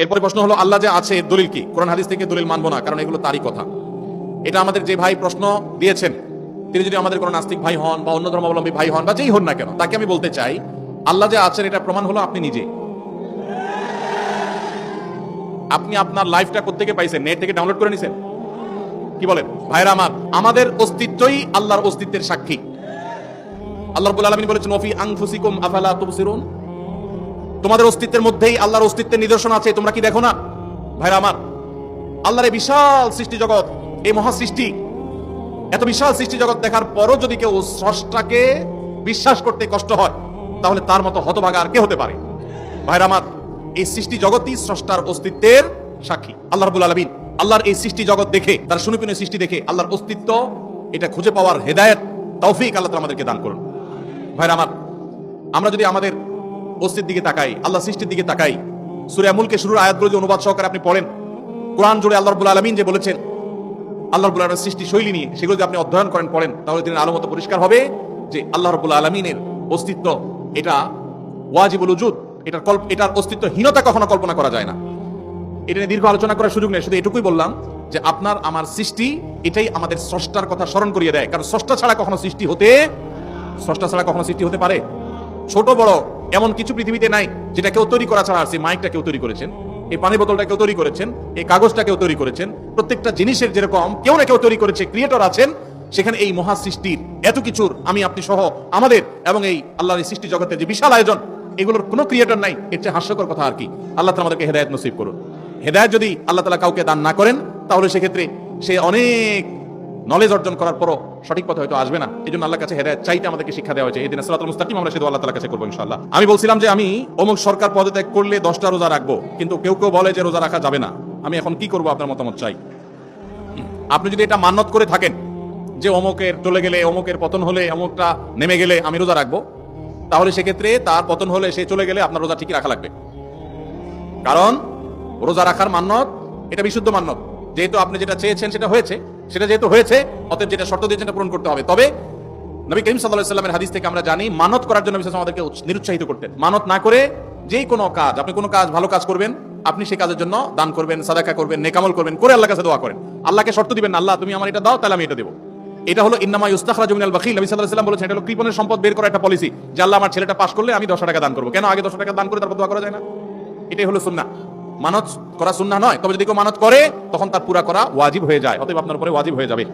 এরপরে প্রশ্ন হলো, আল্লাহ যে আছে দলিল কি? কোরআন হাদিস থেকে দলিল মানবো না, কারণ এগুলো তারই কথা। এটা আমাদের যে ভাই প্রশ্ন দিয়েছেন, তিনি যদি আমাদের কোনো নাস্তিক ভাই হন বা অন্য ধর্মাবলম্বী ভাই হন, বা যেই হন না কেন, তাকে আমি বলতে চাই, আল্লাহ যে আছেন, এটা প্রমাণ হলো আপনি নিজে। আপনি আপনার লাইফটা কোথেকে পাইছেন? নেট থেকে ডাউনলোড করে নিছেন? কি বলেন? ভাইরা আমার, আমাদের অস্তিত্বই আল্লাহর অস্তিত্বের সাক্ষী। আল্লাহ রাব্বুল আলামিন বলেছেন, ওফি আনফুসিকুম আফালা তুবসিরুন? তোমাদের অস্তিত্বের মধ্যেই আল্লাহর অস্তিত্বের নিদর্শন আছে, তোমরা কি দেখো না? ভাইরা আমার, আল্লাহর এই বিশাল সৃষ্টি জগৎ, এই মহা সৃষ্টি, এত বিশাল সৃষ্টি জগৎ দেখার পরও যদি কেউ স্রষ্টাকে বিশ্বাস করতে কষ্ট হয়, তাহলে তার মতো হতভাগা আর কে হতে পারে? ভাইরা আমার, এই সৃষ্টি জগৎই স্রষ্টার অস্তিত্বের সাক্ষী। আল্লাহ রাব্বুল আলামিন আল্লাহর এই সৃষ্টি জগৎ দেখে, তার সুনিপুণ সৃষ্টি দেখে আল্লাহর অস্তিত্ব, এটা খুঁজে পাওয়ার হেদায়েত, তৌফিক আল্লাহ আমাদেরকে দান করুন। ভাইরা আমার, আমরা যদি আমাদের অস্তিত্বের দিকে তাকাই, আল্লাহ সৃষ্টির দিকে তাকাই। সুরিয়া মুলকে শুরুর আয়াতগুলো যে অনুবাদ সহকারে আপনি পড়েন। কোরআন জুড়ে আল্লাহ রাব্বুল আলামিন যে বলেছেন, আল্লাহ আলামিনের সৃষ্টি শৈলী নিয়ে, সেগুলো যদি আপনি অধ্যয়ন করেন, পড়েন, তাহলে তিনি আলো মতো পরিষ্কার হবে যে আল্লাহ রাব্বুল আলামিনের অস্তিত্ব এটা ওয়াজিবুল উজুদ এটার কল্প, এটার অস্তিত্বহীনতা কখনো কল্পনা করা যায় না। এটা নিয়ে দীর্ঘ আলোচনা করার সুযোগ নেই, শুধু এটুকুই বললাম যে আপনার, আমার সৃষ্টি এটাই আমাদের স্রষ্টার কথা স্মরণ করিয়ে দেয়, কারণ স্রষ্টা ছাড়া কখনো সৃষ্টি হতে, স্রষ্টা ছাড়া কখনো সৃষ্টি হতে পারে। ছোট, বড় এমন কিছু পৃথিবীতে নাই যেটা কেউ তৈরি করা ছাড়া আছে মাইকটা কেউ তৈরি করেছেন, এই পানি বোতলটা কেউ তৈরি করেছেন, এই কাগজটা কেউ তৈরি করেছেন, প্রত্যেকটা জিনিসের যেরকম কেউ না কেউ তৈরি করেছে ক্রিয়েটর আছেন, সেখানে এই মহা সৃষ্টির এত কিছুর আমি আপনি সহ আমাদের এবং এই আল্লাহর এই সৃষ্টি জগতের যে বিশাল আয়োজন, এগুলোর কোনো ক্রিয়েটর নাই, এর চেয়ে হাস্যকর কথা আর কি। আল্লাহ তালা আমাদেরকে হেদায়ত নসিব করুন। হেদায়ত যদি আল্লাহ তালা কাউকে দান না করেন, তাহলে সেক্ষেত্রে সে অনেক নলেজ অর্জন করার পরও সঠিক পথে হয়তো আসবে না। এই জন্য আল্লাহ কাছে হেদায়ত চাইতে আমাদেরকে শিক্ষা দেওয়া হয়েছে। এই দিন সালাতুল মুস্তাকিম আমরা শুধু আল্লাহ তালার কাছে করব ইনশাল্লাহ আমি বলছিলাম যে আমি অমুক সরকার পদত্যাগ করলে দশটা রোজা রাখব, কিন্তু কেউ কেউ বলে যে রোজা রাখা যাবে না। আমি এখন কি করব আপনার মতামত চাই? আপনি যদি এটা মান্যত করে থাকেন যে অমুকের চলে গেলে, অমুকের পতন হলে, অমুকটা নেমে গেলে আমি রোজা রাখব, তাহলে সেক্ষেত্রে তার পতন হলে, সে চলে গেলে আপনার রোজা ঠিকই রাখা লাগবে। কারণ রোজা রাখার মান্যত, এটা বিশুদ্ধ মান্যত। যেহেতু আপনি যেটা চেয়েছেন সেটা হয়েছে সেটা যেহেতু হয়েছে, অতএব যেটা শর্ত দিয়েছেন সেটা পূরণ করতে হবে। তবে নবী করিম সাল্লাহ সাল্লামের হাদিস থেকে আমরা জানি, মানত করার জন্য বিশেষ আমাদেরকে নিরুৎসাহিত করতেন। মানত না করে যেই কোনো কাজ, আপনি কোনো কাজ ভালো কাজ করবেন, আপনি সেই কাজের জন্য দান করবেন, সাদাকা করবেন, নেকামল করবেন, করে আল্লাহ কাছে দোয়া করেন। আল্লাহকে শর্ত দিবেন আল্লাহ তুমি আমার এটা দাও, তাহলে আমি এটা দেবো। এটা হলো ইন্নামা ইস্তাখরা জমিনাল বাখিল। নবী ওয়াসাল্লাম বলেছেন, এটা হলো কৃপণের সম্পদ বের করা একটা পলিসি যে আল্লাহ আমার ছেলেটা পাস করলে আমি দশ টাকা দান করব। কেন আগে দশ টাকা দান করে তারপর দোয়া করা যায় না? এটাই হলো সুন্নাহ। মানত করা সুন্না নয়। তবে যদি কেউ মানত করে, তখন তার পুরা করা ওয়াজিব হয়ে যায়। অতএব আপনার উপরে ওয়াজিব হয়ে যাবে।